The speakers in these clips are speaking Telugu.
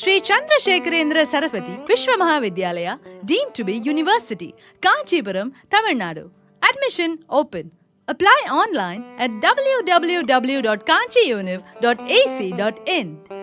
Shri Chandrasekharendra Saraswathi Viswa Mahavidyalaya deemed to be university Kanchipuram Tamil Nadu admission open Apply online at www.kanchiuniv.ac.in.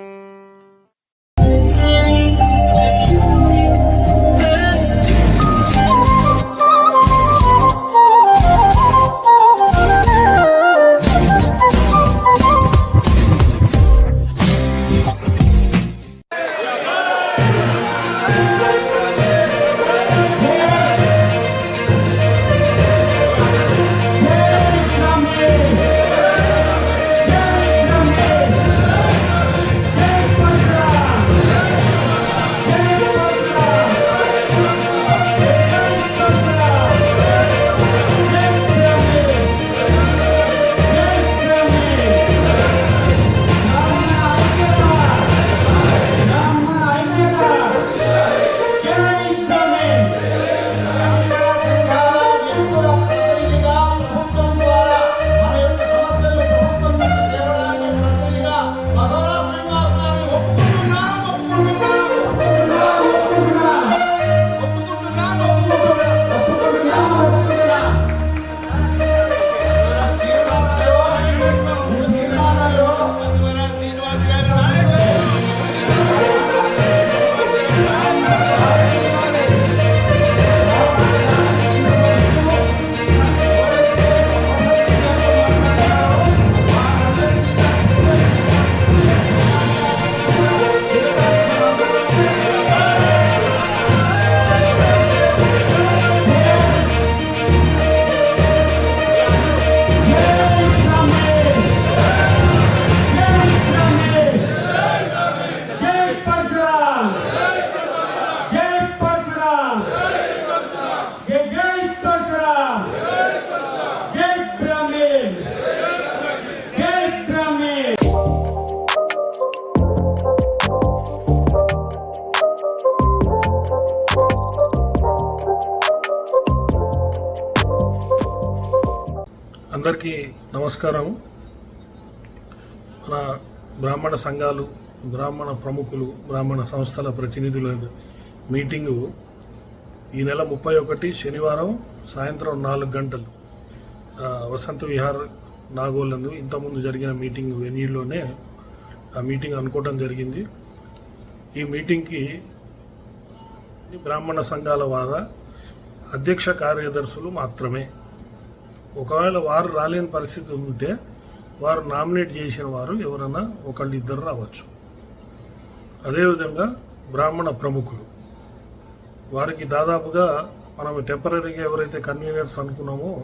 అందరికీ నమస్కారం మన బ్రాహ్మణ సంఘాలు బ్రాహ్మణ ప్రముఖులు బ్రాహ్మణ సంస్థల ప్రతినిధుల మీటింగు ఈ నెల ముప్పై ఒకటి శనివారం సాయంత్రం నాలుగు గంటలు. వసంత విహార్ నాగోలందు ఇంతకుముందు జరిగిన మీటింగ్ వెన్యూలోనే ఆ మీటింగ్ అనుకోవటం జరిగింది. ఈ మీటింగ్కి బ్రాహ్మణ సంఘాల వారా అధ్యక్ష కార్యదర్శులు మాత్రమే. ఒకవేళ వారు రాలేని పరిస్థితి ఉంటే వారు నామినేట్ చేసిన వారు ఎవరైనా ఒకళ్ళు ఇద్దరు రావచ్చు. అదేవిధంగా బ్రాహ్మణ ప్రముఖులు. వారికి దాదాపుగా మనం టెంపరీగా ఎవరైతే కన్వీనర్స్ అనుకున్నామో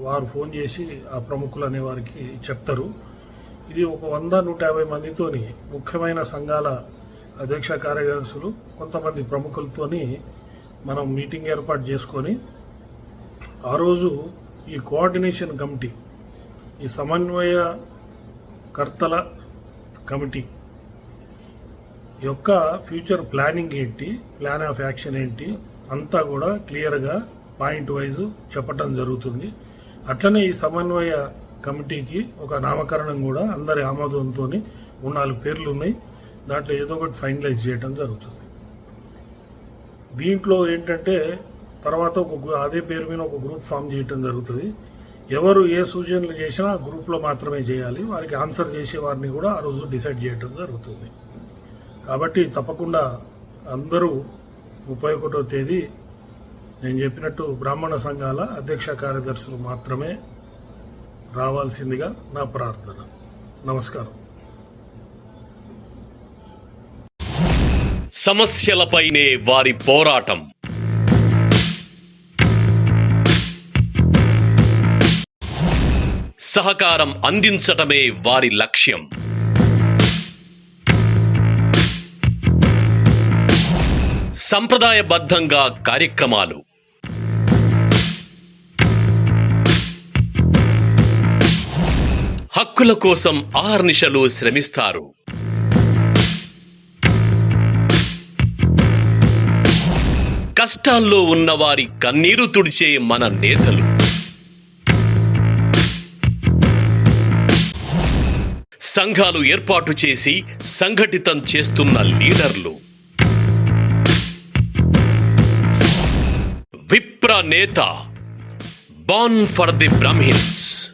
వారు ఫోన్ చేసి ఆ ప్రముఖులు అనే వారికి చెప్తారు. ఇది ఒక వంద నూట యాభై మందితోని ముఖ్యమైన సంఘాల అధ్యక్ష కార్యదర్శులు కొంతమంది ప్రముఖులతోని మనం మీటింగ్ ఏర్పాటు చేసుకొని ఆ రోజు ఈ కోఆర్డినేషన్ కమిటీ ఈ సమన్వయ కర్తల కమిటీ యొక్క ఫ్యూచర్ ప్లానింగ్ ఏంటి ప్లాన్ ఆఫ్ యాక్షన్ ఏంటి అంతా కూడా క్లియర్గా పాయింట్ వైజ్ చెప్పటం జరుగుతుంది. అట్లనే ఈ సమన్వయ కమిటీకి ఒక నామకరణం కూడా అందరి ఆమోదంతో నాలుగు పేర్లు ఉన్నాయి. దాంట్లో ఏదో ఒకటి ఫైనలైజ్ చేయడం జరుగుతుంది. దీంట్లో ఏంటంటే తర్వాత ఒక అదే పేరు మీద ఒక గ్రూప్ ఫామ్ చేయటం జరుగుతుంది. ఎవరు ఏ సూచనలు చేసినా ఆ గ్రూప్లో మాత్రమే చేయాలి. వారికి ఆన్సర్ చేసే వారిని కూడా ఆ రోజు డిసైడ్ చేయటం జరుగుతుంది. కాబట్టి తప్పకుండా అందరూ ముప్పై ఒకటో తేదీ నేను చెప్పినట్టు బ్రాహ్మణ సంఘాల అధ్యక్ష కార్యదర్శులు మాత్రమే రావాల్సిందిగా నా ప్రార్థన. నమస్కారం. సమస్యలపైనే వారి పోరాటం. సహకారం అందించటమే వారి లక్ష్యం. సంప్రదాయబద్ధంగా కార్యక్రమాలు. హక్కుల కోసం ఆహర్నిశలు శ్రమిస్తారు. కష్టాల్లో ఉన్న వారి కన్నీరు తుడిచే మన నేతలు. సంఘాలు ఏర్పాటు చేసి సంఘటితం చేస్తున్న లీడర్లు. విప్ర నేత బాన్ ఫర్ ది బ్రహ్మిన్స్.